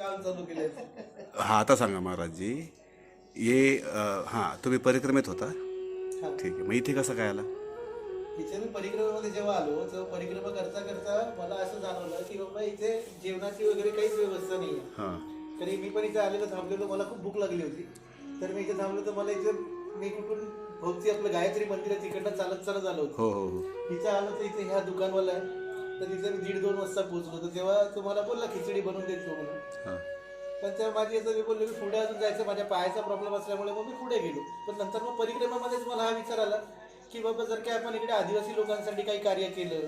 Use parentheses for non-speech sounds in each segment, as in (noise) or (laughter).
काम चालू केलं हा आता सांगा महाराजजी. ये हा तुम्ही परिक्रमेत होता? हा. ठीक आहे. मग इथे कसं काय आला? इथे मी परिक्रमेमध्ये जेव्हा आलो तेव्हा परिक्रमा करता करता मला असं जाणवलं की बाबा इथे जेवणाची वगैरे काहीच व्यवस्था नाही आहे हां. तरी मी पण इथे आलेलो थांबलेलो मला खूप भूक लागली होती. तर मी इथे थांबलो तर मला इथे मी कुठून भोवती आपलं गायत्री मंदिर आहे तिकडनं चालत चालत आलो होतो. हो हो हो. इथे आलो तर इथे ह्या दुकानवाला आहे तर मी दीड दोन वाजता पोहोचलो तर तेव्हा तुम्हाला बोलला खिचडी बनवून देतो म्हणून. पण तेव्हा माझी असं मी बोललो की पुढे अजून जायचं माझ्या पायाचा प्रॉब्लेम असल्यामुळे मग मी पुढे गेलो. पण नंतर मग परिक्रमामध्येच मला हा विचार आला की बाबा जर काय आपण इकडे आदिवासी लोकांसाठी काही कार्य केलं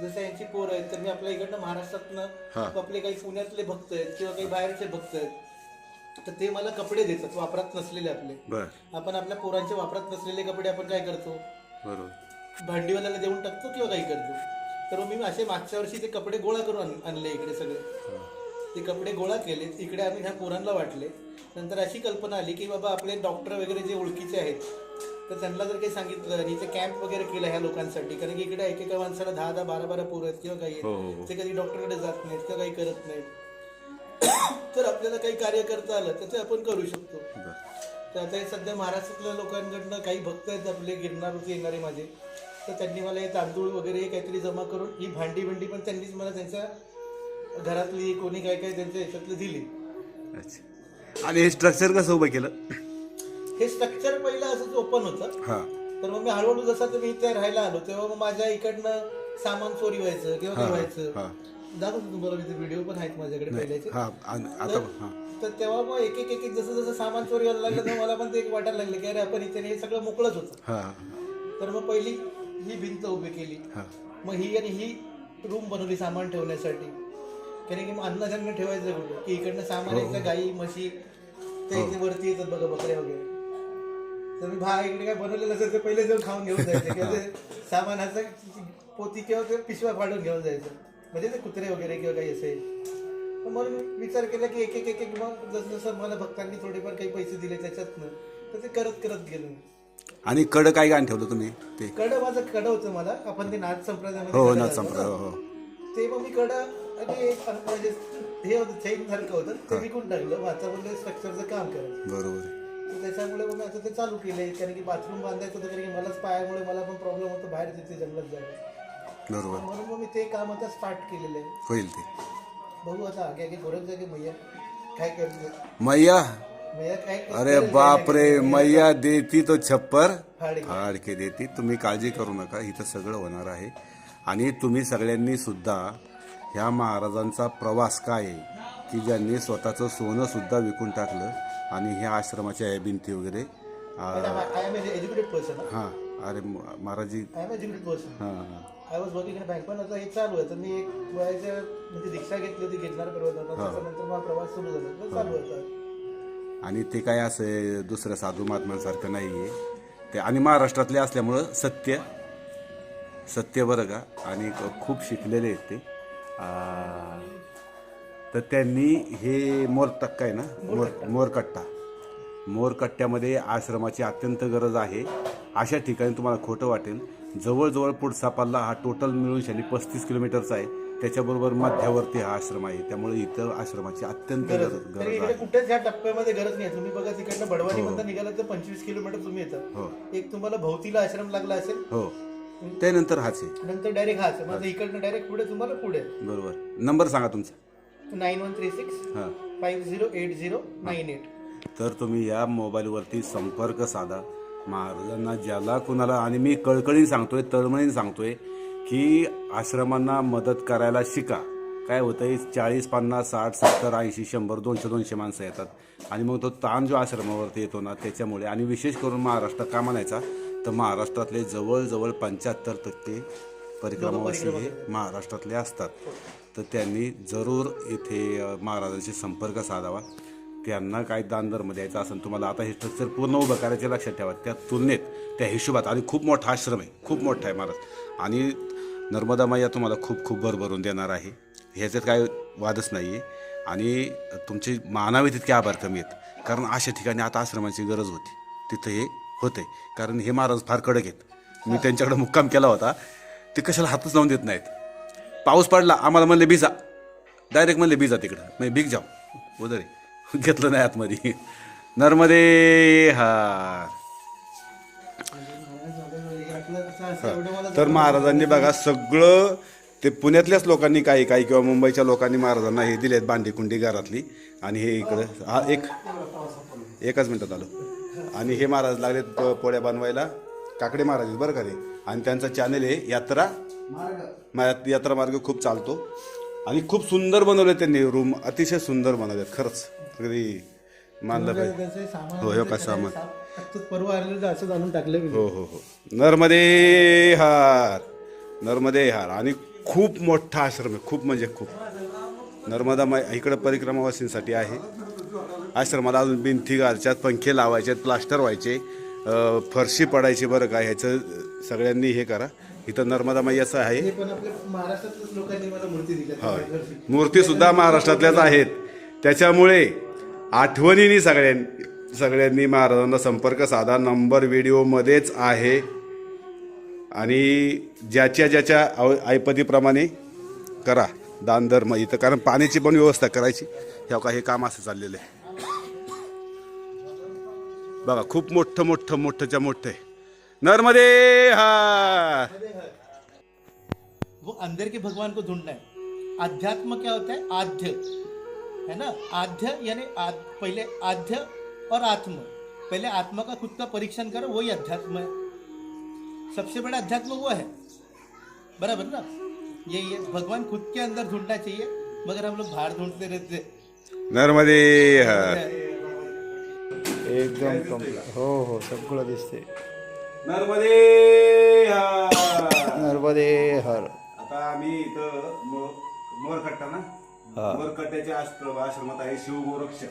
जसं यांची पोरं आहेत तर मी आपल्या इकडनं. महाराष्ट्रातनं आपले काही पुण्यातले भक्त आहेत किंवा काही बाहेरचे भक्त आहेत तर ते मला कपडे देतात वापरात नसलेले आपले. आपण आपल्या पोरांचे वापरात नसलेले कपडे आपण काय करतो? बरोबर. भांडीवाल्याला देऊन टाकतो किंवा काही करतो? तर मग मी असे मागच्या वर्षी ते कपडे गोळा करून आण- आणले इकडे सगळे. ते कपडे गोळा केले. इकडे आम्ही ह्या पोरांना वाटले. नंतर अशी कल्पना आली की बाबा आपले डॉक्टर वगैरे जे ओळखीचे आहेत तर त्यांना जर काही सांगितलं आणि इथे कॅम्प वगैरे केलं ह्या लोकांसाठी कारण की इकडे एकेका माणसाला दहा दहा बारा बारा पोरं आहेत किंवा काही हो, हो, आहेत हो. ते कधी डॉक्टरकडे जात नाहीत किंवा काही करत नाहीत. (coughs) तर आपल्याला काही कार्य करता आलं तर ते आपण करू शकतो. तर आता हे सध्या महाराष्ट्रातल्या लोकांकडनं काही भक्त आहेत आपले गिरणारवरती येणारे माझे. तर त्यांनी मला हे तांदूळ वगैरे काहीतरी जमा करून ही भांडी भांडी पण त्यांनीच मला त्यांच्या घरातली कोणी काय काय त्यांच्या ह्याच्यातली दिली. अच्छा. आणि हे स्ट्रक्चर कसं उभं केलं? हे स्ट्रक्चर पहिलं असंच ओपन होतं. हां. तर मग मी हळूहळू जसा तुम्ही इथे राहायला आलो तेव्हा मग माझ्या इकडनं सामान चोरी व्हायचं किंवा हा, व्हायचं. दाखवतो तुम्हाला इथे व्हिडिओ पण आहेत माझ्याकडे पहिल्याचे. हां आणि आता तर हां. तर तेव्हा मग एक एक एक एक जसं जसं सामान चोरी व्हायला लागलं तेव्हा मला पण ते एक वाटायला लागलं की अरे आपण इथे हे सगळं मोकळंच होतं. हां. तर मग पहिली ही भिंत उभी केली. हां. मग ही आणि ही रूम बनवली सामान ठेवण्यासाठी. कारण की मग अन्नधान्य ठेवायचं कुठं? की इकडनं सामान यायचं गाई म्हशी? ते इथे वरती येतात बघा बकऱ्या वगैरे. तर मी भा इकडे काय बनवलेलं असेल ते पहिले जाऊन खाऊन घेऊन जायचं. किंवा ते सामानाचं पोती किंवा ते पिशव्या फाडून घेऊन जायचं. म्हणजे ते कुत्रे वगैरे किंवा काही असेल. तर म्हणून मी विचार केला की एक एक एक एक मग जसं जसं मला भक्तांनी थोडेफार काही पैसे दिले त्याच्यातनं तर ते करत करत गेलो. आणि कड काय गाण ठेवलं तुम्ही? ते. कड माझं कड होतं मला. आपण ते नाथ संप्रदायामध्ये हो कडं घालतो संप्रदाय ना. हो. ते मग मी कड आणि एक म्हणजे हे होतं चैन सारखं होतं. ते विकून टाकलं. म्हणजे स्ट्रक्चरचं काम करायचं. बरोबर आहे. तर त्याच्यामुळे मग मी आता ते चालू केलंय. कारण की बाथरूम बांधायचं होतं कारण की मलाच पायामुळे मला पण प्रॉब्लेम होतो बाहेर तिथे जंगलात जायला. बरोबर. म्हणून मग मी ते काम आता स्टार्ट केलेलं आहे. होईल ते. बघू आता आगे आगे गोरख जागे मैया. काय करायचं मैया? अरे बाप रे मैया देती तो छप्पर. फाडके. फाडके देती. तुम्ही काळजी करू नका इथं सगळं होणार आहे. आणि तुम्ही सगळ्यांनी सुद्धा ह्या महाराजांचा प्रवास काय आहे की ज्यांनी स्वतःचं सोनं सुद्धा विकून टाकलं आणि ह्या आश्रमाच्या या भिंती वगैरे हां अरे महाराजी. हां I was working in bank पण आता हे चालू आहे. तर मी एक वयाच्या म्हणजे दीक्षा घेतली होती माझा प्रवास सुरू झाला. चालू होता आणि ते काय असं दुसऱ्या साधू महात्म्यांसारखं नाही आहे ते आणि महाराष्ट्रातले असल्यामुळं सत्य सत्य बरं का? आणि खूप शिकलेले आहेत ते. तर त्यांनी हे मोरटक्का आहे ना? मोर मोरकट्टा. मोरकट्ट्यामध्ये आश्रमाची अत्यंत गरज आहे. अशा ठिकाणी तुम्हाला खोटं वाटेल. जवळजवळ पुढचा पल्ला हा टोटल मिळून शाली पस्तीस किलोमीटरचा आहे. त्याच्याबरोबर मध्यावरती हा आश्रम आहे. त्यामुळे इथं आश्रमाची अत्यंत गरज तरी गरज इकडे आहे. कुठेच ह्या टप्प्यामध्ये गरज नाही तुम्ही बघा तिकडनं बडवानी मध्ये निघाला तर पंचवीस किलोमीटर तुम्ही येतात हो. एक तुम्हाला भोवतीला आश्रम लागला असेल हो. त्यानंतर हाच आहे. नंतर डायरेक्ट हा माझं इकडनं डायरेक्ट पुढे तुम्हाला पुढे. बरोबर. नंबर सांगा तुमचा. नाईन वन थ्री सिक्स हां. Five zero eight zero nine eight. तर तुम्ही या मोबाईलवरती संपर्क साधा. महाराजांना ज्याला कुणाला आणि मी कळकळीने सांगतोय तळमळीने सांगतोय. की आश्रमांना मदत करायला शिका. काय होतंय? चाळीस पन्नास साठ सत्तर ऐंशी शंभर दोनशे दोनशे माणसं येतात. आणि मग तो ताण जो आश्रमावरती येतो ना त्याच्यामुळे. आणि विशेष करून महाराष्ट्र का म्हणायचा तर महाराष्ट्रातले जवळजवळ पंच्याहत्तर टक्के परिक्रमावासी हे महाराष्ट्रातले असतात. तर त्यांनी जरूर इथे महाराजांशी संपर्क साधावा. त्यांना काय दानधर्म द्यायचा असेल तुम्हाला आता हे स्ट्रक्चर पूर्ण उभं करायचे लक्षात ठेवा. त्या तुलनेत त्या हिशोबात. आणि खूप मोठा आश्रम आहे. खूप मोठा आहे महाराज. आणि नर्मदा मैया तुम्हाला खूप खूप भरभरून देणार आहे. ह्याच्यात काय वादच नाही आहे आणि तुमचे मानावे तितके आभार कमी आहेत. कारण अशा ठिकाणी आता आश्रमाची गरज होती. तिथं हे होतंय. कारण हे महाराज फार कडक आहेत. मी त्यांच्याकडे मुक्काम केला होता. ते कशाला हातच लावून देत नाहीत. पाऊस पडला आम्हाला म्हणले भिजा. डायरेक्ट म्हणले भिजा तिकडं. नाही भीक जाऊ. उदरे. (laughs) घेतलं नाही आतमध्ये. नर्मदे हार मला तर महाराजांनी बघा सगळं ते पुण्यातल्याच लोकांनी काही काही किंवा मुंबईच्या लोकांनी महाराजांना हे दिलेत भांडी कुंडी घरातली. आणि हे इकडं हा एक एकाच मिनिटात आलो. आणि हे महाराज लागलेत प- पोळ्या बनवायला. काकडे महाराज आहेत बरं का ते आणि त्यांचा चॅनल आहे यात्रा. मार्ग. मा- यात्रा मार्ग खूप चालतो. आणि खूप सुंदर बनवले त्यांनी रूम अतिशय सुंदर बनवलेत खरंच. अगदी मानलं पाहिजे. हो, हे काय सामान. परवा आलेलं आणून टाकले मी. हो हो हो. नर्मदे हार. नर्मदे हार. आणि खूप मोठा आश्रम आहे. खूप म्हणजे खूप. नर्मदा मा इकडं परिक्रमावासींसाठी आहे. आश्रमाला अजून भिंती घालच्यात पंखे लावायचे प्लास्टर व्हायचे अं, फरशी पडायची बरं का ह्याचं सगळ्यांनी हे करा. इथं नर्मदा मैयाचं आहे. हे पण आपल्या महाराष्ट्रातल्याच लोकांनी मला मूर्ती दिल्या मूर्ती सुद्धा महाराष्ट्रातल्याच आहेत. त्याच्यामुळे आठवणीने सगळ्यांनी सगळ्यांनी महाराजांना संपर्क साधा. नंबर व्हिडिओमध्येच आहे. आणि ज्याच्या ज्याच्या आव- ऐपतीप्रमाणे करा. दान धर्म इथं. कारण पाण्याची पण व्यवस्था करायची. ह्या का हे काम असं चाललेलं आहे. बघा खूप मोठं मोठं मोठंच्या मोठं आहे. नर्मदे हा वो अंदर के भगवान को ढूंढना है। अध्यात्म क्या होता है? आद्य। है ना? आध्य यानी आध, पहले आध्य और आत्म। पहले आत्मा का खुद का परीक्षण करो वही अध्यात्म है। सबसे बड़ा अध्यात्म वो है। बराबर ना? ये ये भगवान खुद के अंदर ढूंढना चाहिए मगर हम लोग बाहर ढूंढते रहते नर्मदे हा एकदम कंप्लीट हो हो सगळं दिसते नर्मदे हा नर्मदे हर. आता आम्ही इथं मो- मोरकट्टा ना? हा. मोरकट्ट्याच्या आश्रम आश्रमात आहे शिवगोरक्ष.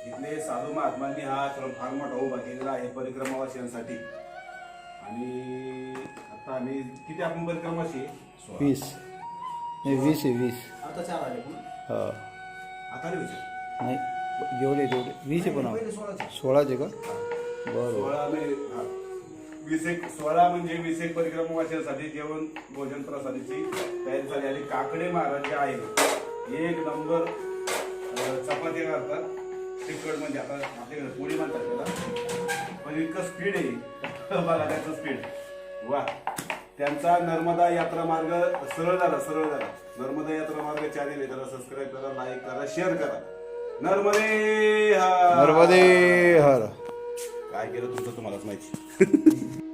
इथले साधू महात्मांनी हा आश्रम फार मोठा उभा केलेला आहे परिक्रमावासियांसाठी आणि आता आम्ही किती आपण आहे? सोळा. वीस नाही वीस आहे वीस आता चार आले पुन्हा. हा आता नाही विचार. नाही जेवढे जेवढे वीस आहे पण पहिले सोळाचे. सोळाचे का बरं सोळा म्हणजे हा. वीस एक सोळा म्हणजे वीस एक परिक्रमावासियांसाठी जेवण भोजन प्रसादाची तयारी झाली आणि काकडे महाराज जे आहे एक नंबर अं, चपाती करतात तिखट म्हणजे आता आपल्याकडे पोळी म्हणतात त्याला. पण इतकं स्पीड आहे. बघा त्याचं स्पीड वा त्यांचा नर्मदा यात्रा मार्ग सरळ झाला सरळ झाला. नर्मदा यात्रा मार्ग चॅनेल आहे. त्याला सबस्क्राईब करा लाईक करा शेअर करा. नर्मदे हा नर्मदे हर. काय केलं तुमचं तुम्हालाच माहिती. (laughs)